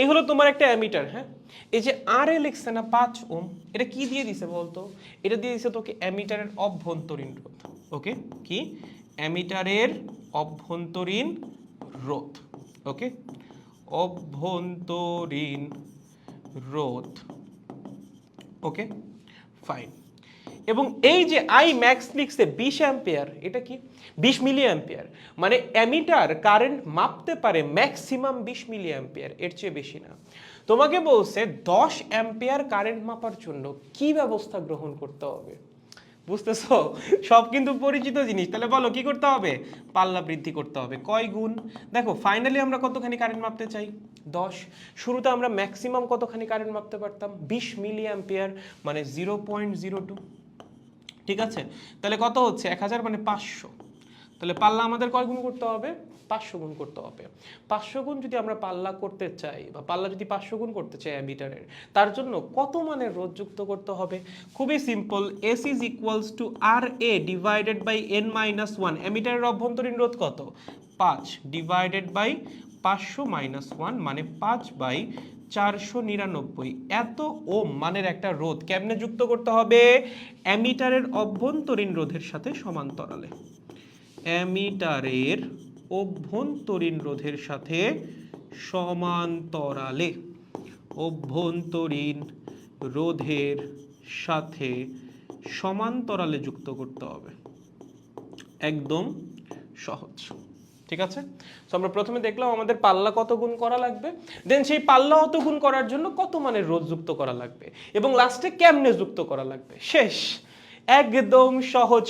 এই হলো তোমার একটা অ্যামিটার হ্যাঁ? এই যে আর এ লিখছে না পাঁচ ওম, এটা কি দিয়ে দিছে বলতো? এটা দিয়ে দিছে তোকে অ্যামিটারের অভ্যন্তরীণ রোধ ওকে কি? অ্যামিটারের অভ্যন্তরীণ রোধ ওকে অভ্যন্তরীণ রোধ ওকে ফাইন এবং এই যে আই ম্যাক্স লিখছে বিশ অ্যাম্পিয়ার, এটা কি? বিশ মিলি অ্যাম্পিয়ার মানে অ্যামিটার কারেন্ট মাপতে পারে ম্যাক্সিমাম বিশ মিলি অ্যাম্পিয়ার এর চেয়ে বেশি না। তোমাকে বলছে দশ অ্যাম্পিয়ার কারেন্ট মাপার জন্য কি ব্যবস্থা গ্রহণ করতে হবে? বুঝতেছো? সব কিন্তু পরিচিত জিনিস। তাহলে বলো, কি করতে হবে? পাল্লা বৃদ্ধি করতে হবে। কয় গুণ? দেখো ফাইনালি আমরা কতখানি কারেন্ট মাপতে চাই? দশ। শুরুতে আমরা ম্যাক্সিমাম কতখানি কারেন্ট মাপতে পারতাম? বিশ মিলি অ্যাম্পিয়ার মানে জিরো পয়েন্ট জিরো টু ঠিক আছে? তাহলে কত হচ্ছে? এক হাজার মানে পাঁচশো। তাহলে পাল্লা আমাদের কয় গুণ করতে হবে? পাঁচশো গুণ করতে হবে। পাঁচশো গুণ যদি আমরা পাল্লা করতে চাই, বা পাল্লা যদি পাঁচশো গুণ করতে চাই অ্যামিটারের তার জন্য কত মানের রোধ যুক্ত করতে হবে? খুবই simple S is equals to R A divided by N minus one অ্যামিটারের অভ্যন্তরীণ রোধ কত? পাঁচ ডিভাইডেড বাই পাঁচশো মাইনাস ওয়ান মানে পাঁচ বাই চারশো নিরানব্বই। এত ওম মানের একটা রোধ কেমনে যুক্ত করতে হবে? অ্যামিটারের অভ্যন্তরীণ রোধের সাথে সমান্তরালে। অ্যামিটারের অভ্যন্তরীণ রোধের সাথে সমান্তরালে। অভ্যন্তরীণ রোধের সাথে সমান্তরালে যুক্ত করতে হবে। একদম সহজ। ঠিক আছে? তো আমরা প্রথমে দেখলাম আমাদের পাল্লা কত গুণ করা লাগবে? দেন সেই পাল্লা অত গুণ করার জন্য কত মানের রোধ যুক্ত করা লাগবে? এবং লাস্টে কেমনে যুক্ত করা লাগবে? শেষ। একদম সহজ